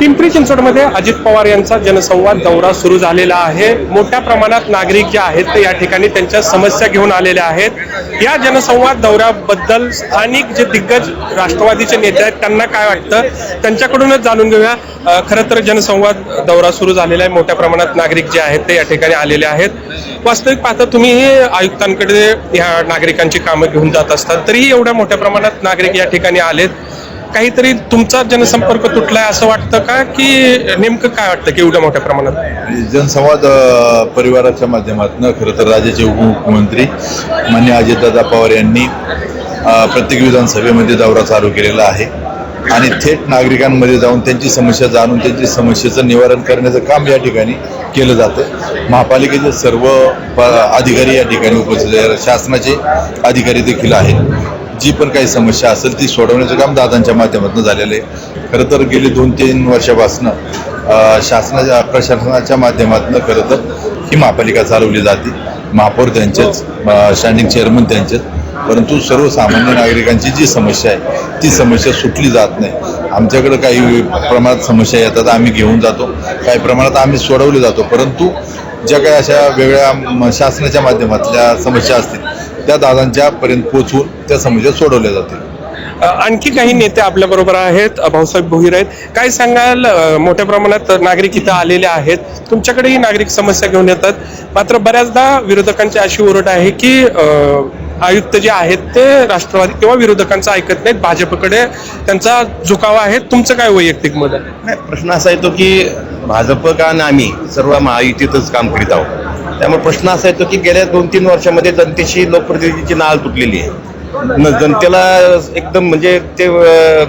पिंपरी चिंचवडमध्ये अजित पवार यांचा जनसंवाद दौरा सुरू झालेला आहे. मोठ्या प्रमाणात नागरिक जे आहेत ते या ठिकाणी त्यांच्या समस्या घेऊन आलेल्या आहेत. या जनसंवाद दौऱ्याबद्दल स्थानिक जे दिग्गज राष्ट्रवादीचे नेते आहेत त्यांना काय वाटतं? त्यांच्याकडूनच जाणून घेऊया. खरं तर जनसंवाद दौरा सुरू झालेला आहे. मोठ्या प्रमाणात नागरिक जे आहेत ते या ठिकाणी आलेले आहेत. वास्तविक पाहता तुम्हीही आयुक्तांकडे ह्या नागरिकांची कामं घेऊन जात असतात तरीही एवढ्या मोठ्या प्रमाणात नागरिक या ठिकाणी आलेत. काहीतरी तुमचा जनसंपर्क तुटलाय असं वाटतं का? की नेमकं काय वाटतं की एवढ्या मोठ्या प्रमाणात? जनसंवाद परिवाराच्या माध्यमातून खरं तर राज्याचे उपमुख्यमंत्री मान्य अजितदादा पवार यांनी प्रत्येक विधानसभेमध्ये दौरा चालू केलेला आहे. आणि थेट नागरिकांमध्ये जाऊन त्यांची समस्या जाणून त्यांची समस्येचं निवारण करण्याचं काम या ठिकाणी केलं जातं. महापालिकेचे सर्व प अधिकारी या ठिकाणी उपस्थित शासनाचे अधिकारी देखील आहेत. जी पण काही समस्या असेल ती सोडवण्याचं काम दादांच्या माध्यमातून झालेलं आहे. खरं तर गेली दोन तीन वर्षापासून शासनाच्या प्रशासनाच्या माध्यमातून खरं तर ही महापालिका चालवली जाते. महापौर त्यांचेच स्टँडिंग चेअरमन त्यांचेच. परंतु सर्वसामान्य नागरिकांची जी समस्या आहे ती समस्या सुटली जात नाही. आमच्याकडे काही प्रमाणात समस्या येतात आम्ही घेऊन जातो. काही प्रमाणात आम्ही सोडवले जातो. परंतु ज्या काही अशा वेगळ्या शासनाच्या माध्यमातल्या समस्या असतील त्या दादांच्या पर्यंत पोहोचवून त्या समस्या सोडवल्या जातील. आणखी काही नेते आपल्या बरोबर आहेत भाऊसाहेब भोईर आहेत. काय सांगाल मोठ्या प्रमाणात नागरिक इथं आलेले आहेत. तुमच्याकडेही नागरिक समस्या घेऊन येतात. मात्र बऱ्याचदा विरोधकांची अशी ओरड आहे की आयुक्त जे आहेत ते राष्ट्रवादी किंवा विरोधकांचं ऐकत नाहीत. भाजपकडे त्यांचा झुकावा आहे. तुमचं काय वैयक्तिक मत नाही प्रश्न असा येतो की भाजप का आम्ही सर्व महायुतीतच काम करीत आहोत. त्यामुळे प्रश्न असा येतो की गेल्या दोन तीन वर्षामध्ये जनतेशी लोकप्रतिनिधीची नाळ तुटलेली आहे. न जनतेला एकदम म्हणजे ते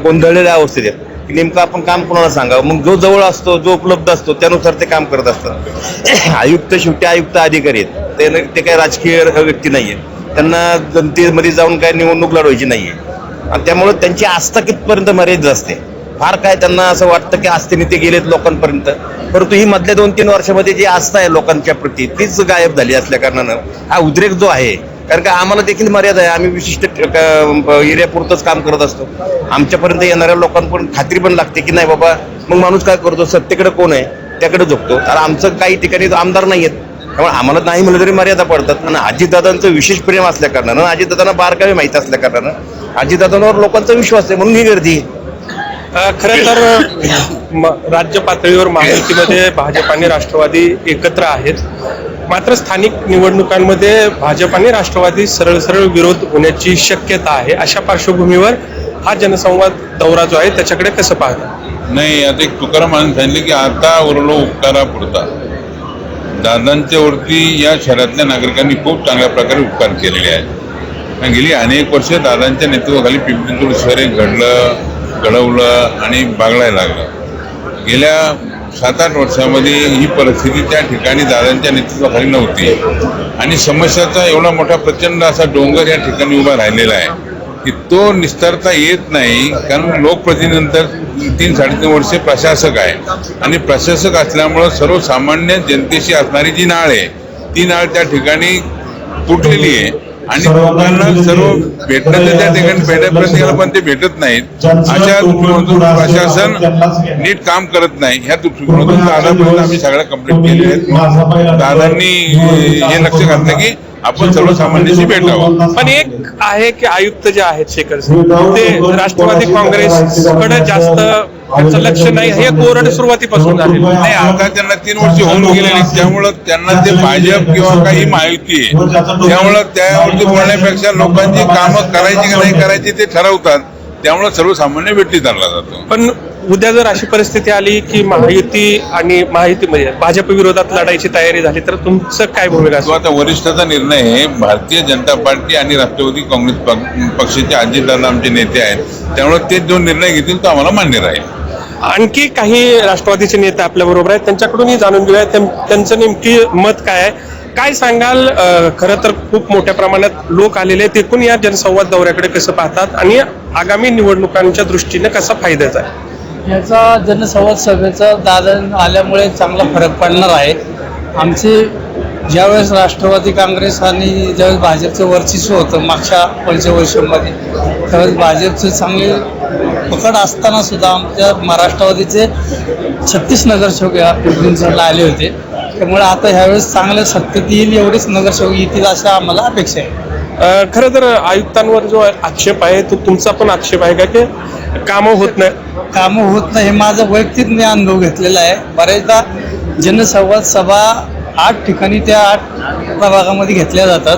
गोंधळलेल्या अवस्थेत आहेत. की नेमकं आपण काम कोणाला सांगावं? मग जो जवळ असतो जो उपलब्ध असतो त्यानुसार ते काम करत असतात. आयुक्त शेवटी आयुक्त अधिकारी आहेत. ते ते काही राजकीय व्यक्ती नाही आहेत त्यांना जनतेमध्ये जाऊन काय निवडणूक लढवायची नाही आहे आणि त्यामुळं त्यांची आस्था कितपर्यंत मर्यादित असते? फार काय त्यांना असं वाटतं की आस्थेने ते गेलेत लोकांपर्यंत? परंतु ही मधल्या दोन तीन वर्षामध्ये जी आस्था आहे लोकांच्या प्रती तीच गायब झाली असल्या कारणानं हा उद्रेक जो आहे कारण का आम्हाला देखील मर्यादा आहे. आम्ही विशिष्ट एरियापुरतंच काम करत असतो. आमच्यापर्यंत येणाऱ्या लोकांपण खात्री पण लागते की नाही बाबा मग माणूस काय करतो? सत्तेकडे कोण आहे? त्याकडे झोपतो तर आमचं काही ठिकाणी आमदार नाही आहेत त्यामुळे आम्हाला नाही म्हणलं तरी मर्यादा पडतात. आणि अजितदादांचं विशेष प्रेम असल्या कारणानं अजितदादांना बारकावे माहीत असल्या कारणानं अजितदादांवर लोकांचा विश्वास आहे म्हणून ही गर्दी खरं तर राज्य पातळीवर महायुतीमध्ये भाजप आणि राष्ट्रवादी एकत्र आहेत. मात्र स्थानिक निवडणुकांमध्ये भाजप आणि राष्ट्रवादी सरळ सरळ विरोध होण्याची शक्यता आहे. अशा पार्श्वभूमीवर हा जनसंवाद दौरा जो आहे त्याच्याकडे कसं पाहता? नाही आता एक तुकाराम महाराज सांगितले की आता उरलो उपकारा पुरता दादांच्या वरती या शहरातल्या नागरिकांनी खूप चांगल्या प्रकारे उपकार केलेले आहेत. आणि गेली अनेक वर्ष दादांच्या नेतृत्वाखाली पिंपरी चिंचवड शहर घडलं घडवलं आणि बागलायला लागलं. गेल्या सात आठ वर्षामध्ये ही परिस्थिती त्या ठिकाणी दादांच्या नेतृत्वाखाली नव्हती. आणि समस्याचा एवढा मोठा प्रचंड असा डोंगर या ठिकाणी उभा राहिलेला आहे की तो निस्तारता येत नाही कारण लोकप्रतिनिधीनंतर तीन साडेतीन वर्षे प्रशासक आहे. आणि प्रशासक असल्यामुळं सर्वसामान्य जनतेशी असणारी जी नाळ आहे ती नाळ त्या ठिकाणी तुटलेली आहे. आणि लोकांना सर्व भेटणं तर त्या ठिकाणी भेटत प्रत्येकाला पण ते भेटत नाहीत. अशा दृष्टीकोनातून प्रशासन नीट काम करत नाही. ह्या दृष्टिकोनातून दादापर्यंत आम्ही सगळ्या कंप्लीट केलेल्या आहेत. दादांनी हे लक्ष घातलं की आपण सर्वसामान्यांशी भेटावं. पण एक आहे की आयुक्त जे आहेत शेखर सिंग ते राष्ट्रवादी काँग्रेसकडे जास्त त्यांचं लक्ष नाही हे कोरड सुरुवातीपासून झालेलं आहे. नाही आता त्यांना तीन वर्ष होऊन गेलेली त्यामुळं त्यांना ते भाजप किंवा काही माहिती आहे. त्यामुळं त्यावरती बोलण्यापेक्षा लोकांची कामं करायची की नाही करायची ते ठरवतात. त्यामुळं सर्वसामान्य भेटी धरला जातो. पण उद्या जर अशी परिस्थिती आली की महायुती आणि महायुतीमध्ये भाजप विरोधात लढायची तयारी झाली तर तुमचं काय भूमिका तो असेल आता वरिष्ठाचा निर्णय आहे. भारतीय जनता पार्टी आणि राष्ट्रवादी काँग्रेस पक- पक्षाचे अजितदादा आमचे नेते आहेत. त्यामुळे ते जो निर्णय घेतील तो आम्हाला मान्य राहील. आणखी काही राष्ट्रवादीचे नेते आपल्या बरोबर आहेत. त्यांच्याकडूनही जाणून घेऊया. त्यां- त्यांचं नेमकी मत काय आहे? काय सांगाल? खरं तर खूप मोठ्या प्रमाणात लोक आलेले आहेत. एकूण या जनसंवाद दौऱ्याकडे कसं पाहतात? आणि आगामी निवडणुकांच्या दृष्टीने कसा फायद्याचा आहे? याचा जनसंवाद सभेचा दादा आल्यामुळे चांगला फरक पडणार आहे. आमचे ज्यावेळेस राष्ट्रवादी काँग्रेस आणि ज्यावेळेस भाजपचं वर्चस्व होतं मागच्या पंचवर्षामध्ये त्यावेळेस भाजपचं चांगले पकड असताना सुद्धा आमच्या महाराष्ट्रवादीचे छत्तीस नगरसेवक या पिंपरी चिंचवडला आले होते. त्यामुळे आता ह्यावेळेस चांगल्या सत्तेत येईल एवढेच नगरसेवक येतील अशा आम्हाला अपेक्षा आहे. खरं तर आयुक्तांवर जो आक्षेप आहे तो तुमचा पण आक्षेप आहे का की कामं होत नाही? कामं होत नाही हे माझा वैयक्तिक मी अनुभव घेतलेला आहे. बरेचदा जनसंवाद सभा आठ ठिकाणी त्या आठ प्रभागामध्ये घेतल्या जातात.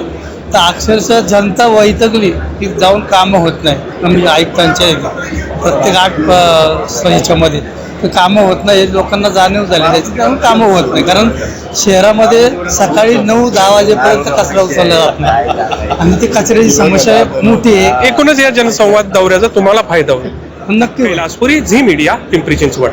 तर अक्षरशः जनता वैतकली की जाऊन कामं होत नाही म्हणजे आयुक्तांच्या. प्रत्येक आठ ह्याच्यामध्ये तर कामं होत नाही लोकांना जाणीव झाली त्याची त्यामुळे कामं होत नाही. कारण शहरामध्ये सकाळी नऊ दहा वाजेपर्यंत कचरा उचलला जात नाही. आणि ती कचऱ्याची समस्या मोठी आहे. एकूणच या जनसंवाद दौऱ्याचा तुम्हाला फायदा होईल. नक्की होईल. Kailaspuri Zee media Pimpri Chinchwad.